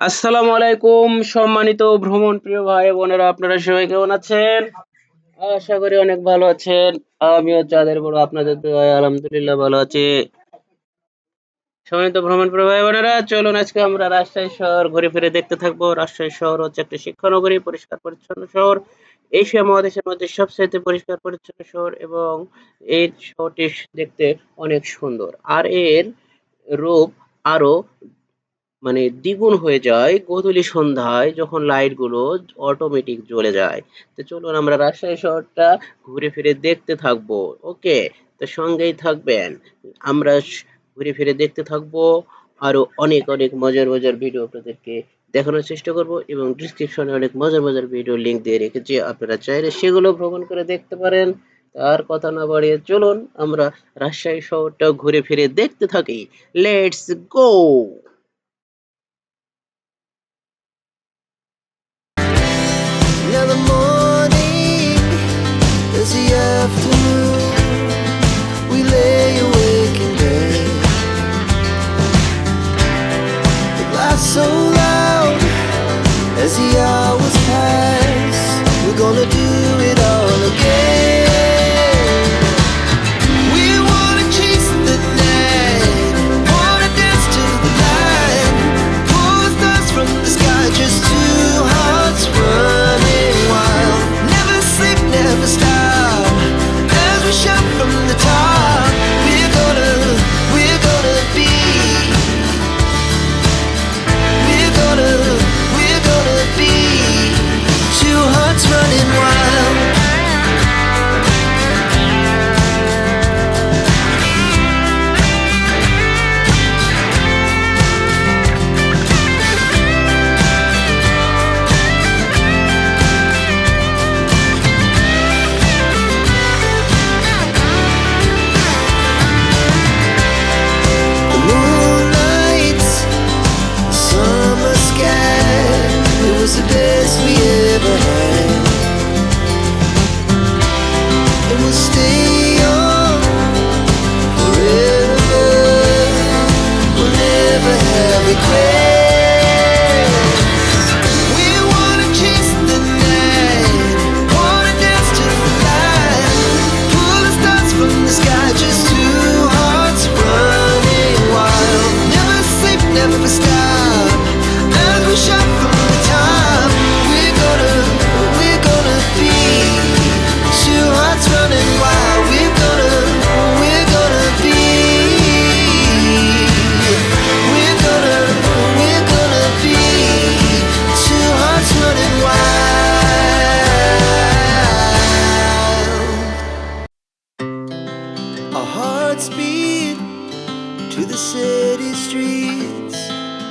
আসসালামু আলাইকুম, সম্মানিত ভ্রমণ প্রিয় ভাই বোনেরা, আপনারা সবাই কেমন আছেন? আশা করি অনেক ভালো আছেন। আমিও যাদের বড়, আপনাদের আলহামদুলিল্লাহ ভালো আছি। সম্মানিত ভ্রমণ প্রিয় ভাই বোনেরা, চলুন আজকে আমরা রাজশাহী শহর ঘুরে ফিরে দেখতে থাকব। রাজশাহী শহর হচ্ছে একটি শিক্ষানগরী, পরিষ্কার পরিচ্ছন্ন শহর। এশিয়া মহাদেশের মধ্যে সবচেয়ে পরিষ্কার পরিচ্ছন্ন শহর এবং এই শহরটি দেখতে অনেক সুন্দর। আর এর রূপ আরও মানে দ্বিগুণ হয়ে যায় গোধূলি সন্ধ্যায় যখন লাইটগুলো অটোমেটিক জ্বলে যায়। তো চলুন আমরা রাজশাহী শহরটা ঘুরে ফিরে দেখতে থাকব। ওকে তো সঙ্গেই থাকবেন। আমরা ঘুরে ফিরে দেখতে থাকব। আরও অনেক অনেক মজার মজার ভিডিও আপনাদেরকে দেখানোর চেষ্টা করব এবং ডিসক্রিপশনে অনেক মজার মজার ভিডিও লিংক দিয়ে রেখেছি। আপনারা চাইলে সেগুলো ভ্রমণ করে দেখতে পারেন। আর কথা না বাড়িয়ে চলুন, আমরা রাজশাহী শহরটা ঘুরে ফিরে দেখতে থাকি। Let's go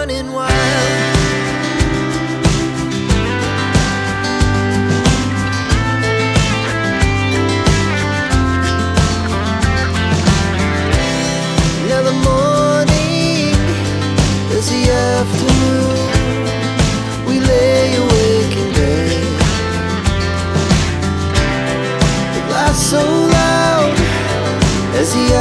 Running wild. Now the morning is the afternoon. We lay awake in bed. The laughs so loud as the